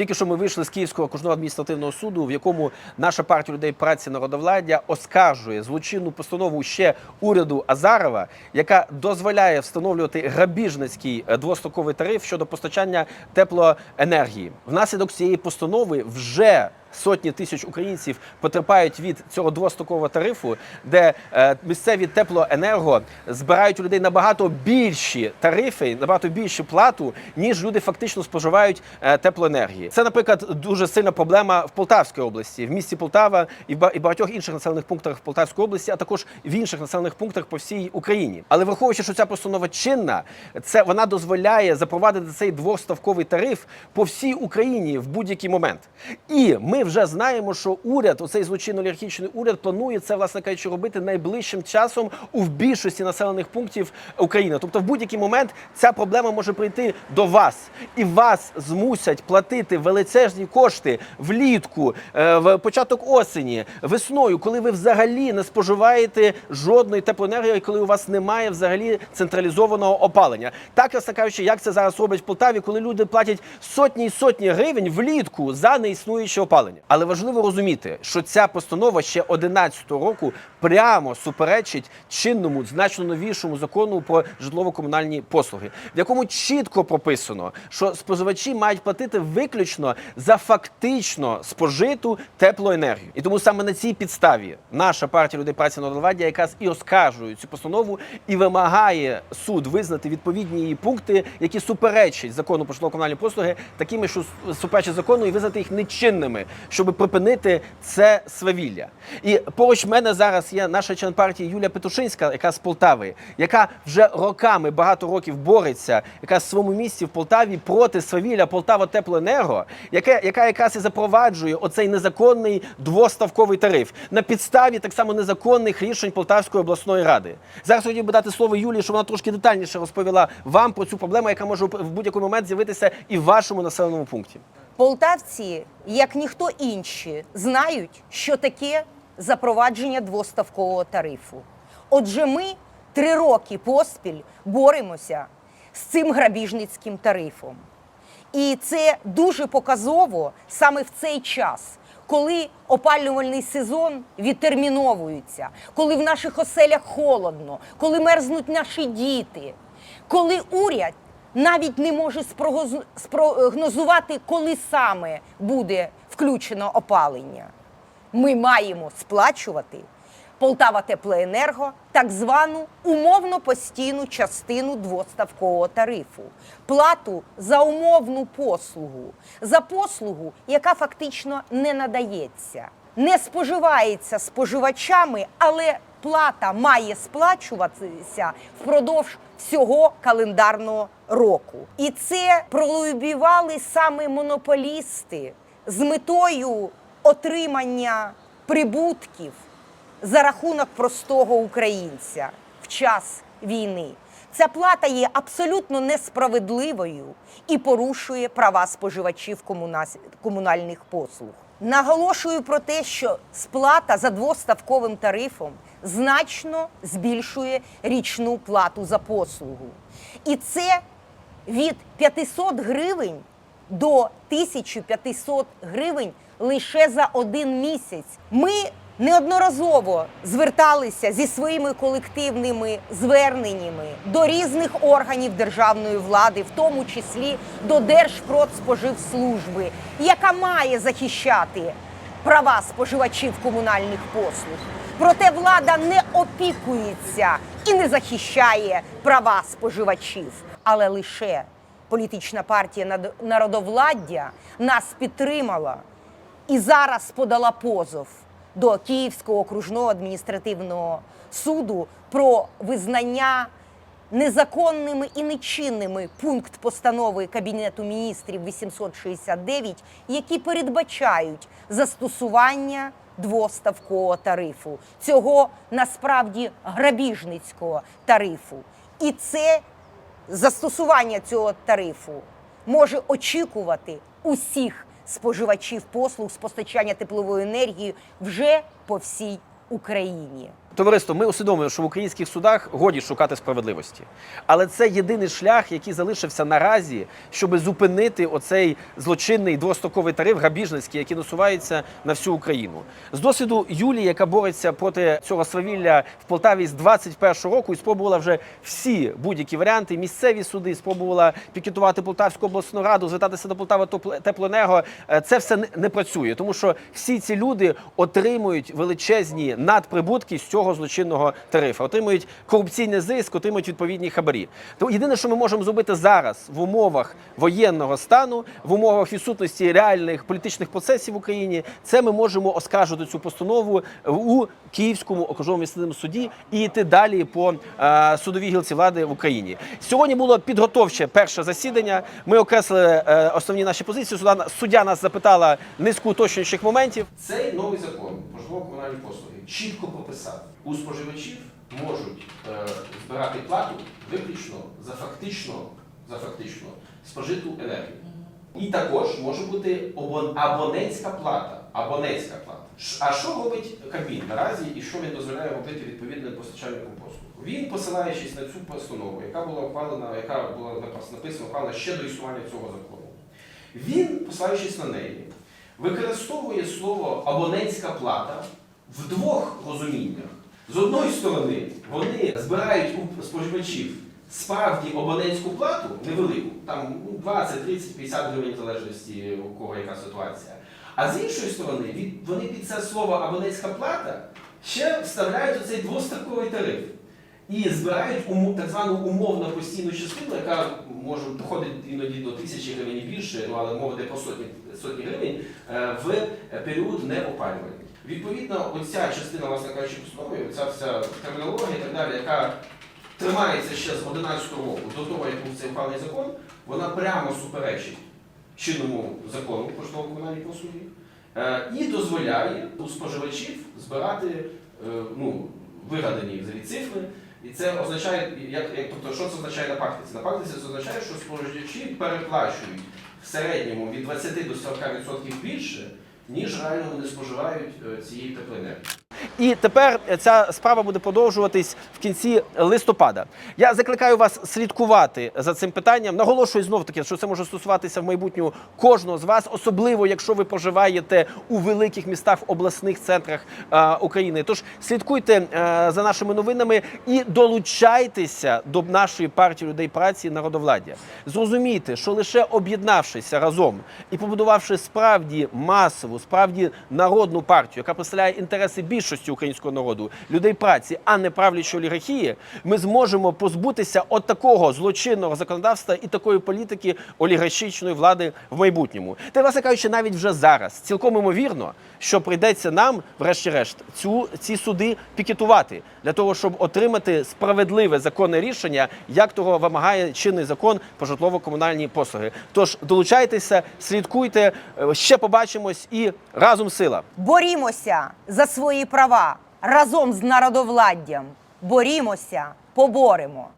Тільки що ми вийшли з Київського окружного адміністративного суду, в якому наша партія людей праці народовладдя оскаржує злочинну постанову ще уряду Азарова, яка дозволяє встановлювати грабіжницький е, двостоковий тариф щодо постачання теплоенергії. Внаслідок цієї постанови вже Сотні тисяч українців потерпають від цього двостокового тарифу, де е, місцеві теплоенерго збирають у людей набагато більші тарифи, набагато більшу плату, ніж люди фактично споживають е, теплоенергії. Це, наприклад, дуже сильна проблема в Полтавській області, в місті Полтава і в багатьох інших населених пунктах в Полтавської області, а також в інших населених пунктах по всій Україні. Але враховуючи, що ця постанова чинна, це вона дозволяє запровадити цей двоставковий тариф по всій Україні в будь-який момент. І ми вже знаємо, що уряд, оцей злочинно-олігархічний уряд, планує це, власне кажучи, робити найближчим часом у більшості населених пунктів України. Тобто, в будь-який момент ця проблема може прийти до вас, і вас змусять платити величезні кошти влітку, е, в початок осені, весною, коли ви взагалі не споживаєте жодної теплоенергії, коли у вас немає взагалі централізованого опалення. Так, власне кажучи, як це зараз роблять в Полтаві, коли люди платять сотні і сотні гривень влітку за неіснуюче опалення. Але важливо розуміти, що ця постанова ще 11 року прямо суперечить чинному, значно новішому закону про житлово-комунальні послуги, в якому чітко прописано, що споживачі мають платити виключно за фактично спожиту теплоенергію. І тому саме на цій підставі наша партія людей праці народовладдя якраз і оскаржує цю постанову і вимагає суд визнати відповідні її пункти, які суперечать закону про житлово-комунальні послуги, такими, що суперечать закону, і визнати їх нечинними, щоб припинити це свавілля. І поруч мене зараз є наша член партії Юлія Петушинська, яка з Полтави, яка вже роками багато років бореться, яка в своєму місці в Полтаві проти свавілля Полтава Теплоенерго, яке, яка якраз і запроваджує оцей незаконний двоставковий тариф на підставі так само незаконних рішень Полтавської обласної ради. Зараз хотів би дати слово Юлії, щоб вона трошки детальніше розповіла вам про цю проблему, яка може в будь-який момент з'явитися і в вашому населеному пункті. Полтавці, як ніхто інші, знають, що таке запровадження двоставкового тарифу. Отже, ми три роки поспіль боремося з цим грабіжницьким тарифом. І це дуже показово саме в цей час, коли опалювальний сезон відтерміновується, коли в наших оселях холодно, коли мерзнуть наші діти, коли уряд навіть не може спрогнозувати, коли саме буде включено опалення. Ми маємо сплачувати Полтава Теплоенерго так звану умовно постійну частину двоставкового тарифу, плату за умовну послугу, за послугу, яка фактично не надається, не споживається споживачами, але плата має сплачуватися впродовж всього календарного року. І це пролобівали саме монополісти з метою отримання прибутків за рахунок простого українця в час війни. Ця плата є абсолютно несправедливою і порушує права споживачів комунальних послуг. Наголошую про те, що сплата за двоставковим тарифом значно збільшує річну плату за послугу. І це від 500 гривень до 1500 гривень лише за один місяць. Ми неодноразово зверталися зі своїми колективними зверненнями до різних органів державної влади, в тому числі до Держпродспоживслужби, яка має захищати права споживачів комунальних послуг. Проте влада не опікується і не захищає права споживачів, але лише політична партія народовладдя нас підтримала і зараз подала позов до Київського окружного адміністративного суду про визнання незаконними і нечинними пункт постанови Кабінету міністрів 869, які передбачають застосування двоставкового тарифу, цього насправді грабіжницького тарифу. І це застосування цього тарифу може очікувати усіх споживачів послуг з постачання теплової енергії вже по всій Україні. Товариство, ми усвідомлюємо, що в українських судах годі шукати справедливості, але це єдиний шлях, який залишився наразі, щоб зупинити оцей злочинний двостоковий тариф грабіжницький, який насувається на всю Україну. З досвіду Юлії, яка бореться проти цього свавілля в Полтаві з 21 року, і спробувала вже всі будь-які варіанти. Місцеві суди спробувала пікетувати Полтавську обласну раду, звертатися до Полтава Теплоенерго. Е, Це все не працює, тому що всі ці люди отримують величезні надприбутки з цього злочинного тарифу, отримують корупційний зиск, отримують відповідні хабарі. Тому єдине, що ми можемо зробити зараз в умовах воєнного стану, в умовах відсутності реальних політичних процесів в Україні, це ми можемо оскаржити цю постанову у Київському окружному місцевому суді і йти далі по е, судовій гілці влади в Україні. Сьогодні було підготовче перше засідання. Ми окреслили е, основні наші позиції. Суддя, нас запитала низку уточнюючих моментів. Цей новий закон житлово-комунальні послуги чітко прописав, у споживачів можуть е, збирати плату виключно за фактично, за фактично спожиту енергію. І також може бути абон- абонентська плата. Абонентська плата. А що робить Кабмін наразі і що він дозволяє робити відповідним постачальникам послуг? Він, посилаючись на цю постанову, яка була ухвалена, яка була написана ухвалена ще до існування цього закону, він, посилаючись на неї, використовує слово абонентська плата в двох розуміннях. З одної сторони, вони збирають у споживачів справді абонентську плату невелику, там ну, 20, 30, 50 гривень в залежності у кого яка ситуація. А з іншої сторони, вони під це слово абонентська плата ще вставляють оцей двоставковий тариф. І збирають так звану умовно постійну частину, яка може доходить іноді до тисячі гривень більше, ну але мова йде про сотні, сотні гривень е, в період неопалювання. Відповідно, оця частина, власне кажучи, постанови, ця вся термінологія і так далі, яка тримається ще з 11 року до того, як був цей ухвалений закон, вона прямо суперечить чинному закону про житлово-комунальні послуги е, і дозволяє у споживачів збирати е, ну, вигадані взагалі цифри. І це означає, як, як, тобто, що це означає на практиці? На практиці це означає, що споживачі переплачують в середньому від 20 до 40% більше, ніж реально вони споживають е, цієї теплоенергії. І тепер ця справа буде продовжуватись в кінці листопада. Я закликаю вас слідкувати за цим питанням. Наголошую знов таки, що це може стосуватися в майбутньому кожного з вас, особливо якщо ви проживаєте у великих містах, обласних центрах е, України. Тож слідкуйте е, за нашими новинами і долучайтеся до нашої партії людей праці народовладдя. Зрозумійте, що лише об'єднавшися разом і побудувавши справді масову, справді народну партію, яка представляє інтереси більшості українського народу, людей праці, а не правлячої олігархії, ми зможемо позбутися от такого злочинного законодавства і такої політики олігархічної влади в майбутньому. Та власне кажучи, навіть вже зараз цілком імовірно, що прийдеться нам, врешті-решт, цю ці суди пікетувати для того, щоб отримати справедливе законне рішення, як того вимагає чинний закон про житлово-комунальні послуги. Тож долучайтеся, слідкуйте, е, ще побачимось і разом сила. Борімося за свої права разом з народовладдям. Борімося, поборемо.